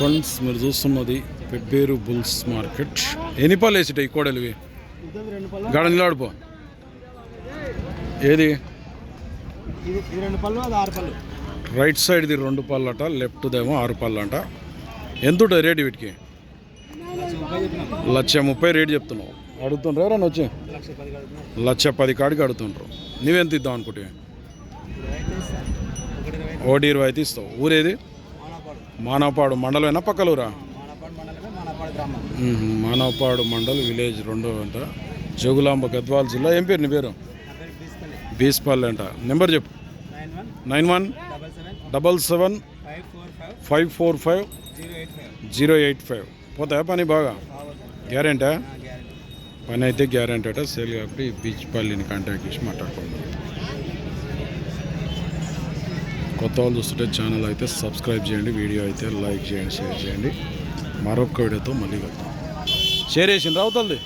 Friends మీరు చూస్తున్నది Pebbair bulls market. ఎన్ని పళ్ళు వేసిట ఈ కోడలివి? రెండు నిలబడిపో. ఏది? రెండు పళ్ళు రైట్ సైడ్ది రెండు పళ్ళట లెఫ్ట్దేమో ఆరు పళ్ళు అంట ఎంత ఉంటుంది రేటు వీటికి? లక్ష ముప్పై రేటు చెప్తున్నావు. అడుగుతుండ్రు ఎవరన్నా వచ్చి? లక్ష పది కాడికి అడుగుతుండ్రు. నువ్వెంత ఇద్దాం అనుకుంటే? ఒకటి ఇరవై ఒకటి ఇరవై అయితే ఇస్తావు. ఊరేది? మానవపాడు పక్కలూరా? మానాపాడు గ్రామం. మ్మ్. మానవపాడు మండల్ విలేజ్ రెండో అంట. జోగులాంబ గద్వాల జిల్లా ఏం పేరు నీ పేరు? బీస్పల్లి. అంట. నెంబర్ చెప్పు. Nine one double seven five four five zero eight five. పోతాయా పని బాగా? గ్యారెంటా? పని అయితే గ్యారెంటీ అట. సేల్ కాబట్టి బీచ్ పల్లిని కాంటాక్ట్ చేసి మాట్లాడుకోండి కొత్త వాళ్ళు చూస్తుంటే ఛానల్ అయితే సబ్స్క్రైబ్ చేయండి వీడియో అయితే లైక్ చేయండి షేర్ చేయండి. మరొక వీడియోతో మళ్ళీ కలుద్దాం. షేర్ చేసింది రావుతుంది